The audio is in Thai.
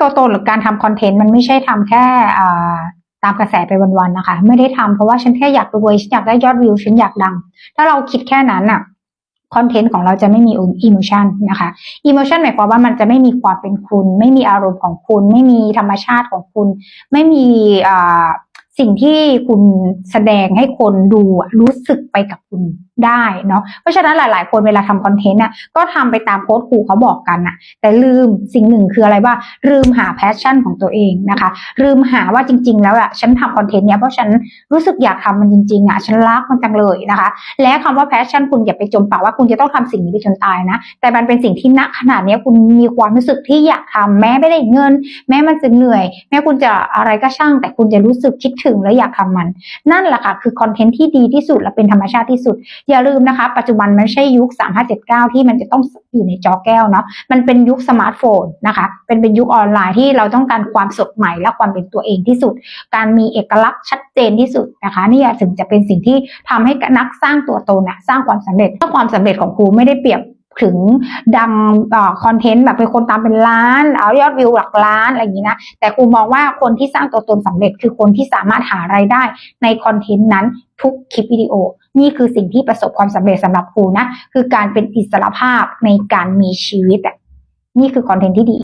ตัวตนหรือการทำคอนเทนต์มันไม่ใช่ทำแค่ตามกระแสไปวันๆนะคะ ไม่ได้ทำเพราะว่าฉันแค่อยากรวยฉันอยากได้ยอดวิวฉันอยากดัง ถ้าเราคิดแค่นั้นอะคอนเทนต์ของเราจะไม่มีอิโมชันนะคะอิโมชันหมายความว่ามันจะไม่มีความเป็นคุณ ไม่มีอารมณ์ของคุณ ไม่มีธรรมชาติของคุณ ไม่มีอ่า สิ่งที่คุณแสดงให้คนดูรู้สึกไปกับคุณได้เนาะเพราะฉะนั้นหลาย ๆ คนเวลาทำคอนเทนต์น่ะก็ทำไปตามโค้ดครูเขาบอกกันน่ะ แต่ลืมสิ่งหนึ่งคืออะไรว่า ลืมหาแพชชั่นของตัวเองนะคะ ลืมหาว่าจริง ๆ แล้วอะฉันทำคอนเทนต์เนี้ยเพราะฉันรู้สึกอยากทำมันจริง ๆอะฉันรักมันจังเลยนะคะ และคำว่าแพชชั่นคุณอย่าไปจมปากว่าคุณจะต้องทำสิ่งนี้ไปจนตายนะ แต่มันเป็นสิ่งที่ณขนาดเนี้ยคุณมีความรู้สึกที่อยากทำแม้ไม่ได้เงิน แม้มันจะเหนื่อย แม้คุณจะอะไรก็ช่าง แต่คุณจะรู้สึกคิดถึงึงและอยากทำมัน นั่นแหละค่ะคือคอนเทนต์ที่ดีที่สุดและเป็นธรรมชาติที่สุด อย่าลืมนะคะ ปัจจุบันมันไม่ใช่ยุค 3579 ที่มันจะต้องอยู่ในจอแก้วเนาะมันเป็นยุคสมาร์ทโฟนนะคะเป็นเป็นยุคออนไลน์ที่เราต้องการความสดใหม่และความเป็นตัวเองที่สุด การมีเอกลักษณ์ชัดเจนที่สุดนะคะนี่ถึงจะเป็นสิ่งที่ทำให้นักสร้างตัวตนนะสร้างความสำเร็จถ้าความสำเร็จของครูไม่ได้เปรียบ ถึงดังคอนเทนต์แบบเป็นคนตามเป็นล้าน เอายอดวิวหลักล้านอะไรอย่างนี้นะ แต่ครูมองว่าคนที่สร้างตัวตนสำเร็จคือคนที่สามารถหารายได้ในคอนเทนต์นั้นทุกคลิปวิดีโอ นี่คือสิ่งที่ประสบความสำเร็จสำหรับครูนะ คือการเป็นอิสระภาพในการมีชีวิตอะนี่คือคอนเทนต์ที่ดี